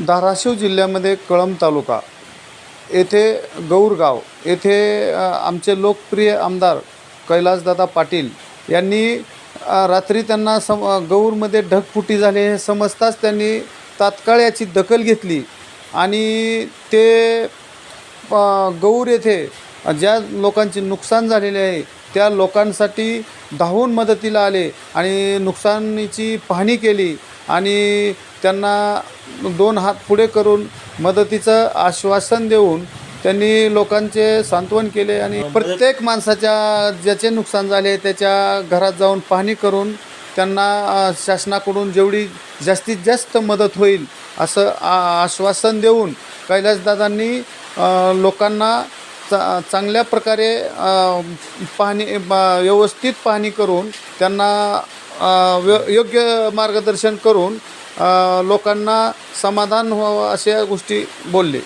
धाराशिव जिल्ह्यामध्ये कळंब तालुका येथे गौरगाव येथे आमचे लोकप्रिय आमदार कैलासदादा पाटील यांनी रात्री त्यांना सम गौरमध्ये ढगफुटी झाली हे समजताच त्यांनी तात्काळ याची दखल घेतली आणि ते गौर येथे ज्या लोकांचे नुकसान झालेले आहे त्या लोकांसाठी धावून मदतीला आले आणि नुकसानीची पाहणी केली. आणि त्यांना दोन हात पुढे करून मदतीचं आश्वासन देऊन त्यांनी लोकांचे सांत्वन केले आणि प्रत्येक माणसाच्या ज्याचे नुकसान झाले त्याच्या घरात जाऊन पाहणी करून त्यांना शासनाकडून जेवढी जास्तीत जास्त मदत होईल असं आश्वासन देऊन कैलासदादांनी लोकांना चा चांगल्या प्रकारे पाहणी व्यवस्थित पाहणी करून त्यांना व्य योग्य मार्गदर्शन करून लोकांना समाधान व्हावं अशा गोष्टी बोलले.